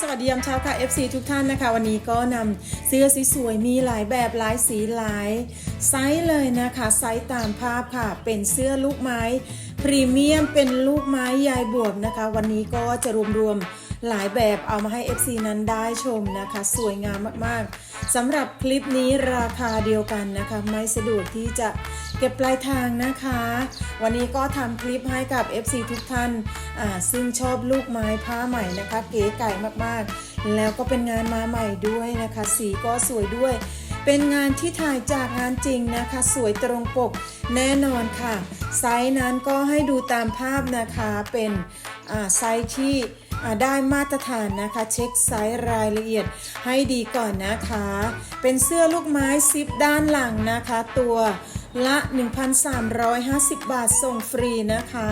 สวัสดียามเช้าค่ะ FC ทุกท่านนะคะ วันนี้ก็นำเสื้อสวยๆมีหลายแบบหลายสีหลายไซส์เลยนะคะไซส์ตามภาพค่ะ เป็นเสื้อลูกไม้ พรีเมียมเป็นลูกไม้ยายบวบนะคะ วันนี้ก็จะรวมๆ หลายแบบเอามาให้ FC นั้นได้ชมนะคะ สวยงามมากๆสำหรับคลิปนี้ราคาเดียวกันนะคะ ไม่สะดวกที่จะเก็บปลายทางนะคะ วันนี้ก็ทำคลิปให้กับ FC ทุกท่านอ่าซึ่งชอบลูกไม้ผ้าใหม่นะคะ เก๋ไก่มากๆ แล้วก็เป็นงานมาใหม่ด้วยนะคะ สีก็สวยด้วยเป็นงานที่ถ่ายจากงานจริงนะคะ สวยตรงปกแน่นอนค่ะ ไซส์นั้นก็ให้ดูตามภาพนะคะเป็นอ่าไซส์ที่ ได้มาตรฐานนะคะ เช็คไซส์รายละเอียดให้ดีก่อนนะคะ เป็นเสื้อลูกไม้ซิปด้านหลังนะคะ ตัว ละ 1,350 บาทส่งฟรีนะคะ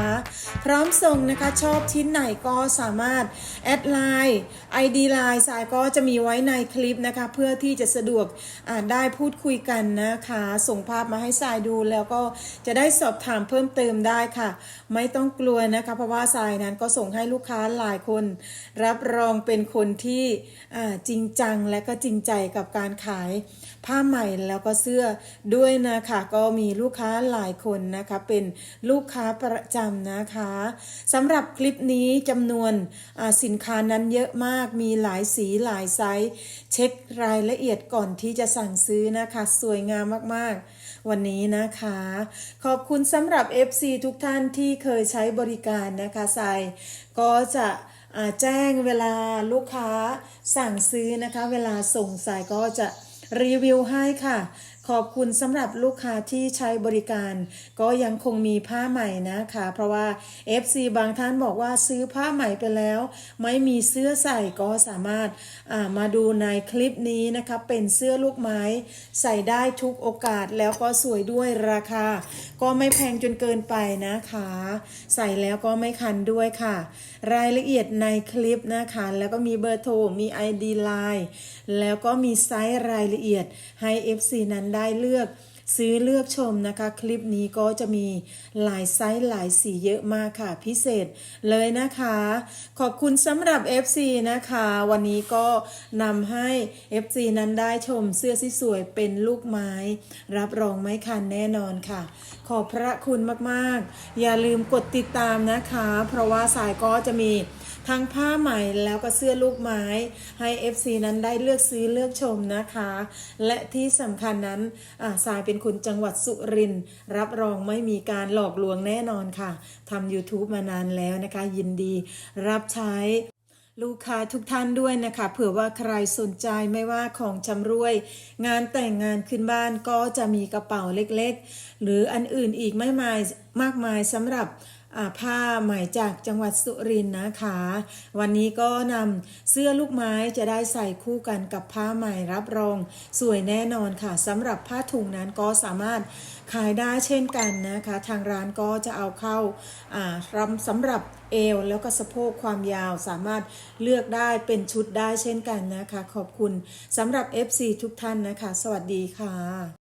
พร้อมส่งนะคะชอบชิ้นไหนก็สามารถ แอดไลน์ ID ไลน์สายก็จะมีไว้ในคลิปนะคะ เพื่อที่จะสะดวกอานได้พูดคุยกันนะคะ ส่งภาพมาให้สายดูแล้วก็จะได้สอบถามเพิ่มเติมได้ค่ะ ไม่ต้องกลัวนะคะ เพราะว่าสายนั้นก็ส่งให้ลูกค้าหลายคน รับรองเป็นคนที่จริงจังและก็จริงใจกับการขายผ้าใหม่แล้วก็เสื้อด้วยนะคะก็มีลูกค้าหลายคนนะคะเป็นลูกค้าประจำนะคะสำหรับคลิปนี้จำนวนสินค้านั้นเยอะมากมีหลายสีหลายไซส์ เช็ครายละเอียดก่อนที่จะสั่งซื้อนะคะ สวยงามมากๆ วันนี้นะคะ ขอบคุณสำหรับ FC ทุกท่านที่เคยใช้บริการนะคะทรายก็จะแจ้งเวลาลูกค้าสั่งซื้อนะคะ เวลาส่งสายก็จะรีวิวให้ค่ะ ขอบคุณสำหรับลูกค้าที่ใช้บริการ ก็ยังคงมีผ้าใหม่นะคะ เพราะว่า FC บางท่านบอกว่าซื้อผ้าใหม่ไปแล้ว ไม่มีเสื้อใส่ก็สามารถามาดูในคลิปนี้นะคะเป็นเสื้อลูกไม้ใส่ได้ทุกโอกาสแล้วก็สวยด้วยราคา ก็ไม่แพงจนเกินไปนะคะ ใส่แล้วก็ไม่คันด้วยค่ะ รายละเอียดในคลิปนะคะ แล้วก็มีเบอร์โทรมี ID Line แล้วก็มีไซส์รายละเอียดให้ FC นั้นได้เลือกซื้อเลือกชมนะคะ คลิปนี้ก็จะมีหลายไซส์หลายสีเยอะมากค่ะ พิเศษเลยนะคะ ขอบคุณสำหรับ FC นะคะ วันนี้ก็นำให้ FC นั้นได้ชมเสื้อสวยๆเป็นลูกไม้ รับรองไม่คันแน่นอนค่ะ ขอบพระคุณมากๆ อย่าลืมกดติดตามนะคะ เพราะว่าสายก็จะมี ทั้งผ้าใหม่แล้วก็เสื้อลูกไม้ ให้ FC นั้นได้เลือกซื้อเลือกชมนะคะ และที่สำคัญนั้นอ่าสายเป็นคนจังหวัดสุรินทร์รับรองไม่มีการหลอกลวงแน่นอนค่ะทำ YouTube มานานแล้วนะคะ ยินดีรับใช้ลูกค้าทุกท่านด้วยนะคะ เผื่อว่าใครสนใจไม่ว่าของชำรวย งานแต่งงานขึ้นบ้านก็จะมีกระเป๋าเล็กๆ หรืออันอื่นอีกไม่มายมากมายสำหรับ ผ้าใหมจากจังหวัดสุรินทร์นะคะ วันนี้ก็นำเสื้อลูกไม้จะได้ใส่คู่กันกับผ้าใหม่รับรอง สวยแน่นอนค่ะสำหรับผ้าถุงนั้นก็สามารถขายได้เช่นกันนะคะ ทางร้านก็จะเอาเข้าอ่ารำสำหรับเอวแล้วก็สะโพกความยาวสามารถเลือกได้เป็นชุดได้เช่นกันนะคะ ขอบคุณสำหรับ FC ทุกท่านนะคะ สวัสดีค่ะ